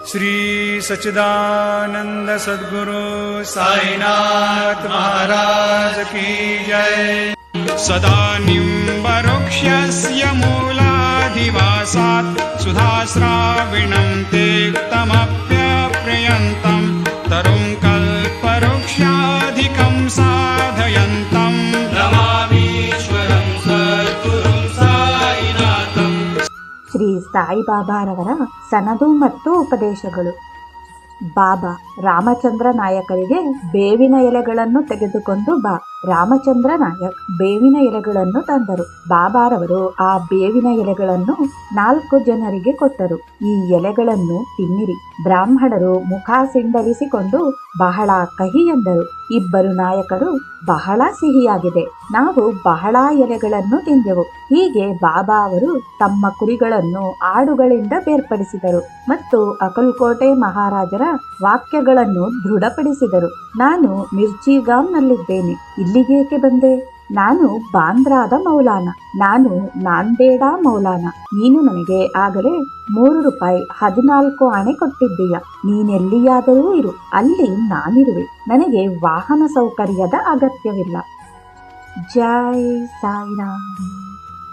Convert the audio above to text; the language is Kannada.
श्री सच्चिदानंद सद्गुरु साईनाथ महाराज की जय। सदा निम्बरुक्षस्य मूलाधिवासात् सुधाश्राविणं तेक्तमप्यप्रियन्तं तरुं कल्पवृक्षाधिकं साधयन्तम् ಶ್ರೀ ಸಾಯಿಬಾಬಾರವರ ಸನದು ಮತ್ತು ಉಪದೇಶಗಳು. ಬಾಬಾ ರಾಮಚಂದ್ರ ನಾಯಕರಿಗೆ ಬೇವಿನ ಎಲೆಗಳನ್ನು ತೆಗೆದುಕೊಂಡು ಬಾ. ರಾಮಚಂದ್ರ ನಾಯಕ್ ಬೇವಿನ ಎಲೆಗಳನ್ನು ತಂದರು. ಬಾಬಾರವರು ಆ ಬೇವಿನ ಎಲೆಗಳನ್ನು ನಾಲ್ಕು ಜನರಿಗೆ ಕೊಟ್ಟರು. ಈ ಎಲೆಗಳನ್ನು ತಿನ್ನಿರಿ. ಬ್ರಾಹ್ಮಣರು ಮುಖ ಸಿಂಡರಿಸಿಕೊಂಡು ಬಹಳ ಕಹಿ ಎಂದರು. ಇಬ್ಬರು ನಾಯಕರು, ಬಹಳ ಸಿಹಿಯಾಗಿದೆ. ನಾವು ಬಹಳ ಎಲೆಗಳನ್ನು ತಿಂದೆವು. ಹೀಗೆ ಬಾಬಾ ಅವರು ತಮ್ಮ ಕುರಿಗಳನ್ನು ಆಡುಗಳಿಂದ ಬೇರ್ಪಡಿಸಿದರು ಮತ್ತು ಅಕಲ್ಕೋಟೆ ಮಹಾರಾಜರ ವಾಕ್ಯಗಳನ್ನು ದೃಢಪಡಿಸಿದರು. ನಾನು ಮಿರ್ಚಿಗಾಂನಲ್ಲಿದ್ದೇನೆ. ಇಲ್ಲಿಗೇಕೆ ಬಂದೆ? ನಾನು ಬಾಂದ್ರಾದ ಮೌಲಾನ. ನಾನು ನಾಂದೇಡ ಮೌಲಾನ. ನೀನು ನನಗೆ ಆಗಲೇ ಮೂರು ರೂಪಾಯಿ ಹದಿನಾಲ್ಕು ಆಣೆ ಕೊಟ್ಟಿದ್ದೀಯ. ನೀನೆಲ್ಲಿಯಾದರೂ ಇರು. ಅಲ್ಲಿ ನಾನಿರುವೆ. ನನಗೆ ವಾಹನ ಸೌಕರ್ಯದ ಅಗತ್ಯವಿಲ್ಲ. ಜೈ ಸಾಯಿರಾಮ್.